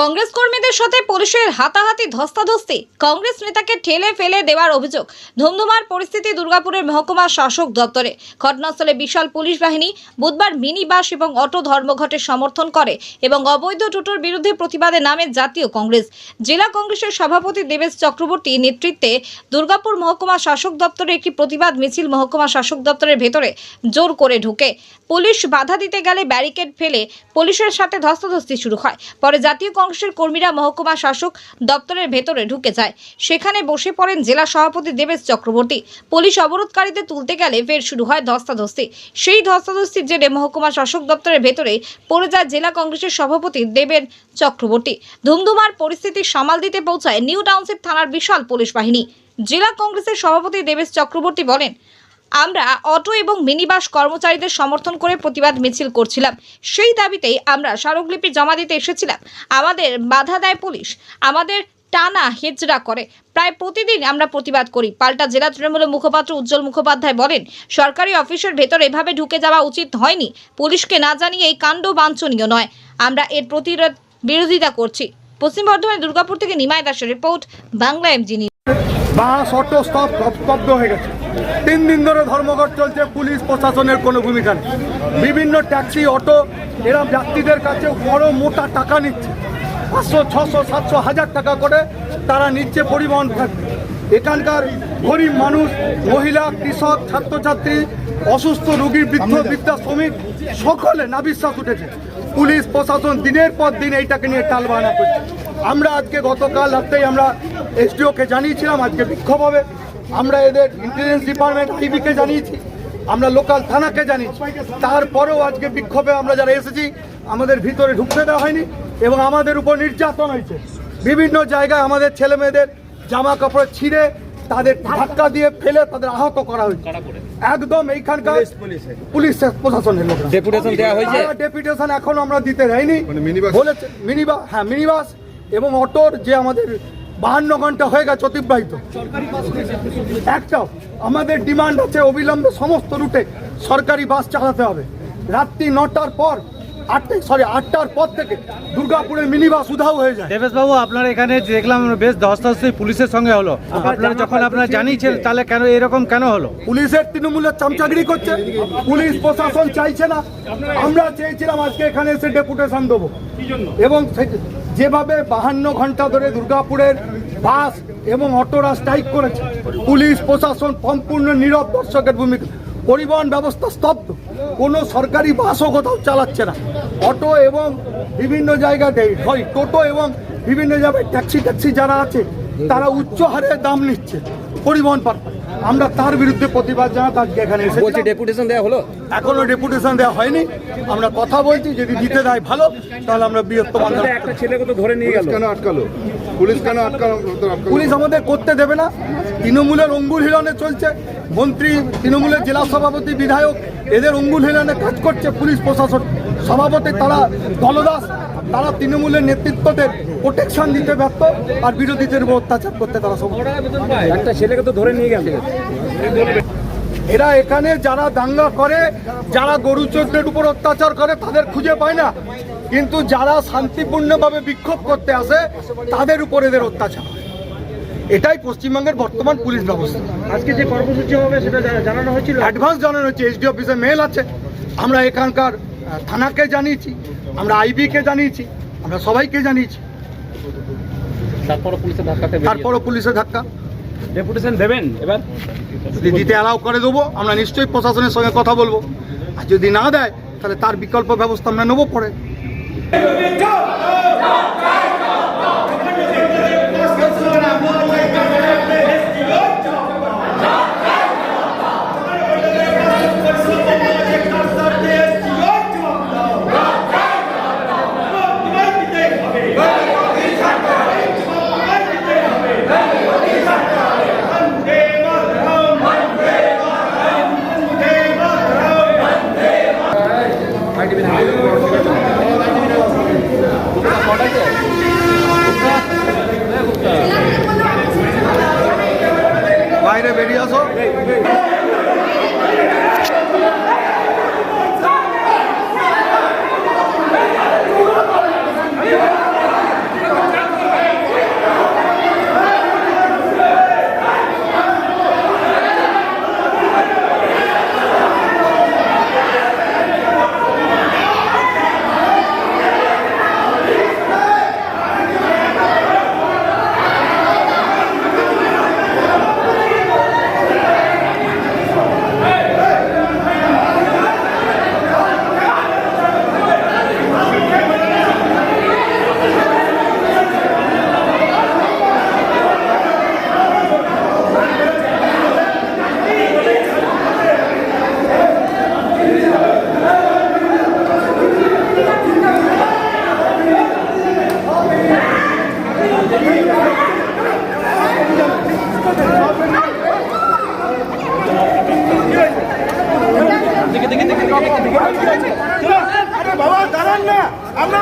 কংগ্রেস কর্মীদের সাথে পুলিশের হাতাহাতি ধস্তাধস্তি। কংগ্রেস নেতাকে ঠেলে ফেলে দেওয়ার অভিযোগ। ধুমধুমার পরিস্থিতি দুর্গাপুরের মহকুমা শাসক দপ্তরে। ঘটনাস্থলে বিশাল পুলিশ বাহিনী বুধবার মিনি বাস এবং অটো ধর্মঘটের সমর্থন করে এবং অবৈধ টোটোর বিরুদ্ধে প্রতিবাদে নামে জাতীয় কংগ্রেস। জেলা কংগ্রেসের সভাপতি দেবেশ চক্রবর্তী নেতৃত্বে দুর্গাপুর মহকুমা শাসক দপ্তরে একটি প্রতিবাদ মিছিল মহকুমা শাসক দপ্তরের ভেতরে জোর করে ঢুকে। পুলিশ বাধা দিতে গেলে ব্যারিকেড ফেলে পুলিশের সাথে ধস্তাধস্তি শুরু হয়। পরে জাতীয় কংগ্রেসের কর্মীরা মহকুমা শাসক দপ্তরের ভেতরে ঢুকে যায়। সেখানে বসে পড়েন জেলা সভাপতি দেবেশ চক্রবর্তী। পুলিশ অবরোধকারীদের তুলতে গেলে ফের শুরু হয় ধস্তাধস্তি। সেই ধস্তাধস্তির জেরে মহকুমা শাসক দপ্তরের ভেতরে পড়ে যায় জেলা কংগ্রেসের সভাপতি দেবেন চক্রবর্তী। ধুমধুমার পরিস্থিতি সামাল দিতে পৌঁছায় নিউ টাউনশিপ থানার বিশাল পুলিশ বাহিনী। জেলা কংগ্রেসের সভাপতি দেবেশ চক্রবর্তী বলেন আমরা অটো এবং মিনিবাস কর্মচারীদের সমর্থন করে প্রতিবাদ মিছিল করছিলাম। সেই দাবিতেই আমরা স্মারকলিপি জমা দিতে এসেছিলাম। আমাদের বাধা দেয় পুলিশ, আমাদের টানা হেজরা করে। প্রায় প্রতিদিন আমরা প্রতিবাদ করি। পাল্টা জেলা তৃণমূলের মুখপাত্র উজ্জ্বল মুখোপাধ্যায় বলেন, সরকারি অফিসের ভেতর এভাবে ঢুকে যাওয়া উচিত হয়নি। পুলিশকে না জানিয়ে এই কাণ্ড বাঞ্ছনীয় নয়। আমরা এর প্রতিরোধ বিরোধিতা করছি। পশ্চিম বর্ধমানের দুর্গাপুর থেকে নিমায় দাসের রিপোর্ট, বাংলা এমজি অটো স্তব্ধ হয়ে গেছে। তিন দিন ধরে ধর্মঘট চলছে পুলিশ প্রশাসনের কোনো ভূমিকা নেই। বিভিন্ন ট্যাক্সি অটো এরা যাত্রীদের কাছে বড় মোটা টাকা নিচ্ছে। পাঁচশো ছশো সাতশো হাজার টাকা করে তারা নিচ্ছে পরিবহন এখানকার গরিব মানুষ মহিলা কৃষক ছাত্রছাত্রী অসুস্থ রোগীর বৃদ্ধ বৃদ্ধা শ্রমিক সকলে নাবিশ্বাস উঠেছে। পুলিশ প্রশাসন দিনের পর দিন এইটাকে নিয়ে টালবাহানা করছে। আমরা আজকে গতকাল রাত্রেই আমরা এসডিওকে জানিয়েছিলাম আজকে বিক্ষোভ হবে। আমরা এদের ইন্টেলিজেন্স ডিপার্টমেন্ট আইবিকে জানিয়েছি আমরা লোকাল থানাকে জানিয়েছি। তারপরেও আজকে বিক্ষোভে আমরা যারা এসেছি আমাদের ভিতরে ঢুকতে দেওয়া হয়নি এবং আমাদের উপর নির্যাতন হয়েছে। বিভিন্ন জায়গায় আমাদের ছেলে মেয়েদের জামা কাপড় ছিঁড়ে তাদের ধাক্কা দিয়ে ফেলে তাদের আহত করা হয়েছে। একদম এইখানকার পুলিশ প্রশাসনের লোক। ডেপুটেশন দেওয়া হয়েছে? ডেপুটেশন এখন আমরা দিতে দেয়নি। মানে মিনিবাস? বলেছে মিনিবাস হ্যাঁ মিনিবাস এবং অটোর যে আমাদের বাহান্ন ঘণ্টা হয়ে গেছে অতিবাহিত। একটাও আমাদের ডিমান্ড আছে অবিলম্বে সমস্ত রুটে সরকারি বাস চালাতে হবে। রাত্রি নটার পর আটটায় সরি আটটার পর থেকে দুর্গাপুরে মিনি বাস উধাও হয়ে যায়। দেবেশ বাবু আপনার এখানে দেখলাম বেশ ধস্তাধস্তি পুলিশের সঙ্গে হলো। আপনারা যখন আপনারা জানিয়েছেন তাহলে কেন এরকম কেন হলো? পুলিশের তৃণমূলের চামচাগিরি করছে পুলিশ প্রশাসন চাইছে না। আমরা চেয়েছিলাম আজকে এখানে এসে ডেপুটেশন দেবো। এবং সে- যেভাবে বাহান্ন ঘণ্টা ধরে দুর্গাপুরের বাস এবং অটোরা স্ট্রাইক করেছে, পুলিশ, প্রশাসন সম্পূর্ণ নীরব দর্শকের ভূমিকা। পরিবহন ব্যবস্থা স্তব্ধ, কোনো সরকারি বাসও কোথাও চালাচ্ছে না। অটো এবং বিভিন্ন জায়গাতে সরি টোটো এবং বিভিন্ন জায়গায় ট্যাক্সি ট্যাক্সি যারা আছে, তারা উচ্চ হারে দাম নিচ্ছে। পরিবহন পারপাস আমরা তার বিরুদ্ধে প্রতিবাদ জানাতে আজকে এখানে এসে বলছি এসেছি ডেপুটেশন দেওয়া হলো? এখনও ডেপুটেশন দেওয়া হয়নি। আমরা কথা বলছি যদি দিতে দেয় ভালো তাহলে আমরা বৃহত্তম করব। ছেলেকে তো ধরে নিয়ে পুলিশ কেন আটকালো? পুলিশ কেন আটকালো আটকালো? পুলিশ আমাদের করতে দেবে না। তৃণমূলের অঙ্গুল হিলনে চলছে। মন্ত্রী তৃণমূলের জেলা সভাপতি বিধায়ক এদের অঙ্গুল হিলনে কাজ করছে পুলিশ প্রশাসন। সভাপতি তারা দলদাস। তারা তৃণমূলের নেতৃত্বদের প্রোটেকশন দিতে ব্যর্থ আর বিরোধীদের উপর অত্যাচার করতে তারা সব একটা ছেলেকে তো ধরে নিয়ে গেল। এরা এখানে যারা দাঙ্গা করে যারা গরু চোরদের উপর অত্যাচার করে তাদের খুঁজে পায় না। কিন্তু যারা শান্তিপূর্ণভাবে বিক্ষোভ করতে আসে তাদের উপর এদের অত্যাচার এটাই পশ্চিমবঙ্গের বর্তমান পুলিশ ব্যবস্থা। আজকে যে কর্মসূচি হবে সেটা জানানো হয়েছিল? অ্যাডভান্স জানানো হচ্ছে এসডি অফিসে মেল আছে। আমরা এখানকার থানাকে জানিয়েছি আমরা আইবিকে জানিয়েছি আমরা সবাইকে জানিয়েছি তারপরে পুলিশের তারপরও পুলিশের ধাক্কা ডেপুটেশন দেবেন এবার যদি দিতে অ্যালাউ করে দেবো আমরা নিশ্চয়ই প্রশাসনের সঙ্গে কথা বলব আর যদি না দেয় তাহলে তার বিকল্প ব্যবস্থা আমরা নেব পরে আসো। বাবা দাঁড়ান না। আমরা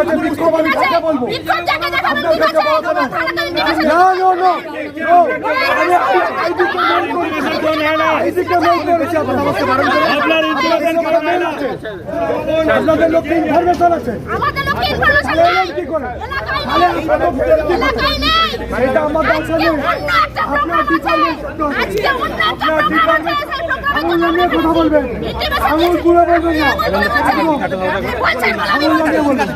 কাছে বিক্ষোভ আমি কাকে বলব? আপনার কাছে আছে, না। না না না। আমি আইডিকে মেল করেছি আইডিকে মেল করেছি আপনারা আমাকে বারণ করেন। আপনার ইনফরমেশন আছে আপনাদের লোককে ইনফরমেশন আছে। আমাদের লোককে ইনফরমেশন কি করে? তাহলে নেই। আপনারা এটা আমার ব্যবসা নেই আপনার ডিপার্টমেন্ট আপনার ডিপার্টমেন্ট আঙুল কথা বলবেন আঙুল পুরো বলবেন না। আঙুল বলবেন